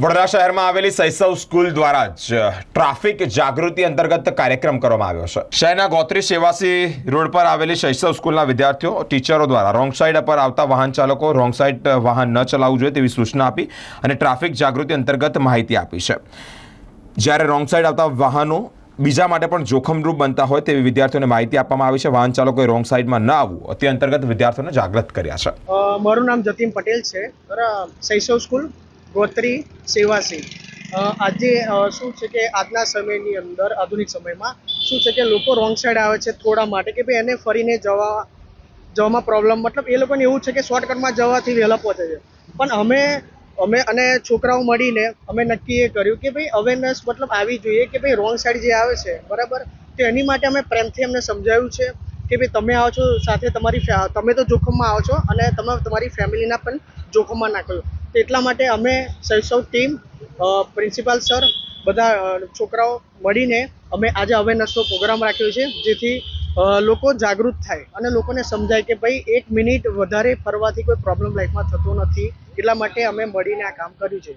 વડોદરા શહેરમાં આવેલી સૈસવ સ્કૂલ દ્વારા જ ટ્રાફિક જાગૃતિ અંતર્ગત કાર્યક્રમ કરવામાં આવ્યો છે. શહેરના ગોત્રી સેવાસી રોડ પર આવેલી સૈસવ સ્કૂલના વિદ્યાર્થીઓ, ટીચરો દ્વારા રોંગ સાઈડ પર આવતા વાહન ચાલકો રોંગ સાઈડ વાહન ન ચલાવવું જોઈએ તેવી સૂચના આપી અને ટ્રાફિક જાગૃતિ અંતર્ગત માહિતી આપી છે. જ્યારે રોંગ સાઈડ આવતા વાહનો બીજા માટે પણ જોખમરૂપ બનતા હોય તેવી વિદ્યાર્થીઓને માહિતી આપવામાં આવી છે. વાહન ચાલકોએ રોંગ સાઈડમાં ન આવવું તે અંતર્ગત વિદ્યાર્થીઓને જાગૃત કર્યા છે. મારું નામ જતીન પટેલ છે. સૈસવ સ્કૂલ ગોત્રી સેવાસી આજે શું છે કે આજના સમયની અંદર, આધુનિક સમયમાં, શું છે કે લોકો રોંગ સાઈડ આવે છે થોડા માટે કે ભાઈ એને ફરીને જવા, જવામાં પ્રોબ્લેમ મતલબ એ લોકોને એવું છે કે શોર્ટકટમાં જવાથી વહેલા પહોંચે છે. પણ અમે અમે અને છોકરાઓ મળીને અમે નક્કી એ કર્યું કે ભાઈ અવેરનેસ મતલબ આવી જોઈએ કે ભાઈ રોંગ સાઈડ જે આવે છે, બરાબર? તો એની માટે અમે પ્રેમથી એમને સમજાવ્યું છે કે ભાઈ તમે આવો છો સાથે તમારી તમે તો જોખમમાં આવો છો અને તમે તમારી ફેમિલીના પણ જોખમમાં નાખો એટલા માટે અમે સૈસવ ટીમ પ્રિન્સિપાલ સર, બધા છોકરાઓ મળીને અમે આજે અવેરનેસનો પ્રોગ્રામ રાખ્યો છે, જેથી લોકો જાગૃત થાય અને લોકોને સમજાય કે ભાઈ, એક મિનિટ વધારે ફરવાથી કોઈ પ્રોબ્લેમ લાઈફમાં થતો નથી. એટલા માટે અમે મળીને આ કામ કર્યું છે.